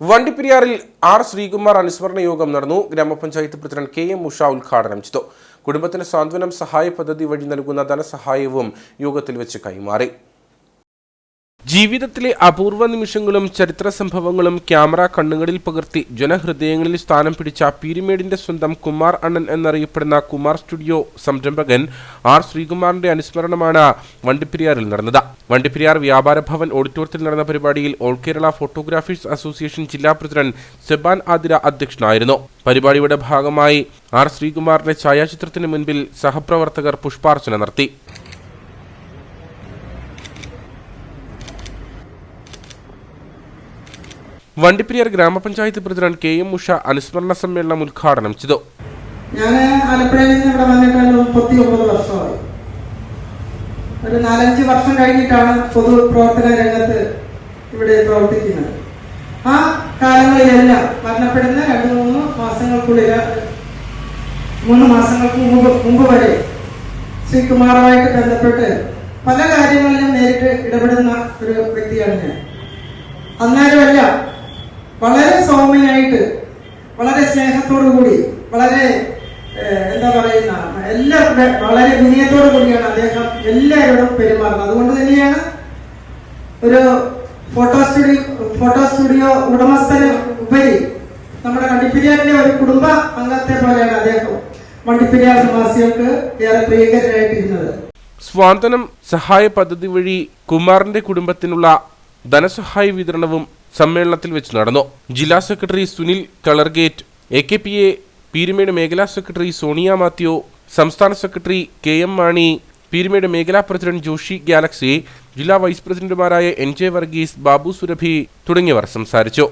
വണ്ടിപ്പെരിയാറിൽ R Sreekumar അനുസ്മരണ യോഗം നടന്നു. ഗ്രാമപഞ്ചായത്ത് പ്രസിഡന്റ് കെ എം ഉഷ ഉദ്ഘാടനം ചെയ്തു. കുടുംബത്തിന് സാന്ത്വനം സഹായ പദ്ധതി വഴി നൽകുന്ന ധനസഹായവും യോഗത്തിൽ വെച്ച് കൈമാറി. ജീവിതത്തിലെ അപൂർവ നിമിഷങ്ങളും ചരിത്ര സംഭവങ്ങളും ക്യാമറ കണ്ണുകളിൽ പകർത്തി ജനഹൃദയങ്ങളിൽ സ്ഥാനം പിടിച്ച പീരിമേഡിന്റെ സ്വന്തം കുമാർ അണ്ണൻ എന്നറിയപ്പെടുന്ന കുമാർ സ്റ്റുഡിയോ സംരംഭകൻ ആർ ശ്രീകുമാറിന്റെ അനുസ്മരണമാണ് വണ്ടിപ്പെരിയാറിൽ നടന്നത്. വണ്ടിപ്പെരിയാർ വ്യാപാര ഭവൻ ഓഡിറ്റോറിയത്തിൽ നടന്ന പരിപാടിയിൽ ഓൾ കേരള ഫോട്ടോഗ്രാഫേഴ്സ് അസോസിയേഷൻ ജില്ലാ പ്രസിഡന്റ് സെബാൻ ആതിര അധ്യക്ഷനായിരുന്നു. പരിപാടിയുടെ ഭാഗമായി ആർ ശ്രീകുമാറിന്റെ ഛായാചിത്രത്തിന് മുൻപിൽ സഹപ്രവർത്തകർ പുഷ്പാർച്ചന നടത്തി. വണ്ടിപ്പെരിയാർ ഗ്രാമപഞ്ചായത്ത് പ്രസിഡന്റ് കെ എം ഉഷ അനുസ്മരണ സമ്മേളനം ഉദ്ഘാടനം ചെയ്തു. ഞാൻ ആലപ്പുഴയിൽ നിന്ന് ഇവിടെ വന്നിട്ട് മുപ്പത്തി ഒമ്പത് വർഷമായി. ഒരു നാലഞ്ച് വർഷം കഴിഞ്ഞിട്ടാണ് പൊതു പ്രവർത്തന രംഗത്ത് ഇവിടെ പ്രവർത്തിക്കുന്നത്. ആ കാലങ്ങളിലെല്ലാം മരണപ്പെടുന്ന രണ്ട് മൂന്ന് മാസങ്ങൾക്കുള്ളിൽ മൂന്ന് മാസങ്ങൾക്ക് മുമ്പ് മുമ്പ് വരെ ശ്രീകുമാറുമായിട്ട് ബന്ധപ്പെട്ട് പല കാര്യങ്ങളിലും നേരിട്ട് ഇടപെടുന്ന ഒരു വ്യക്തിയാണ് ഞാൻ. അന്നേരമല്ല വളരെ സൗമ്യനായിട്ട് വളരെ സ്നേഹത്തോടു കൂടി വളരെ എന്താ പറയുന്ന എല്ലാ വളരെ വിനയത്തോടു കൂടിയാണ് അദ്ദേഹം എല്ലാവരോടും പെരുമാറുന്നത്. അതുകൊണ്ട് തന്നെയാണ് ഒരു ഫോട്ടോ സ്റ്റുഡിയോ ഫോട്ടോ സ്റ്റുഡിയോ ഉടമസ്ഥന് ഉപരി നമ്മുടെ വണ്ടിപ്പെരിയാറിന്റെ ഒരു കുടുംബ അംഗത്തെ പോലെയാണ് അദ്ദേഹം വണ്ടിപ്പിരിയാർ നിവാസികൾക്ക് ഏറെ പ്രിയകരനായിട്ടിരുന്നത് സ്വാന്തനം സഹായ പദ്ധതി വഴി കുമാറിന്റെ കുടുംബത്തിനുള്ള ധനസഹായ വിതരണവും സമ്മേളനത്തിൽ വെച്ച് നടന്നു. ജില്ലാ secretary Sunil colour gate A K P A Peermade മേഖലാ സെക്രട്ടറി സോണിയ മാത്യു സംസ്ഥാന secretary K M Mani Peermade മേഖലാ പ്രസിഡന്റ് ജോഷി ഗാലക്സി ജില്ലാ വൈസ് പ്രസിഡന്റുമാരായ എൻ ജെ വർഗീസ് ബാബു സുരഭി തുടങ്ങിയവർ സംസാരിച്ചു.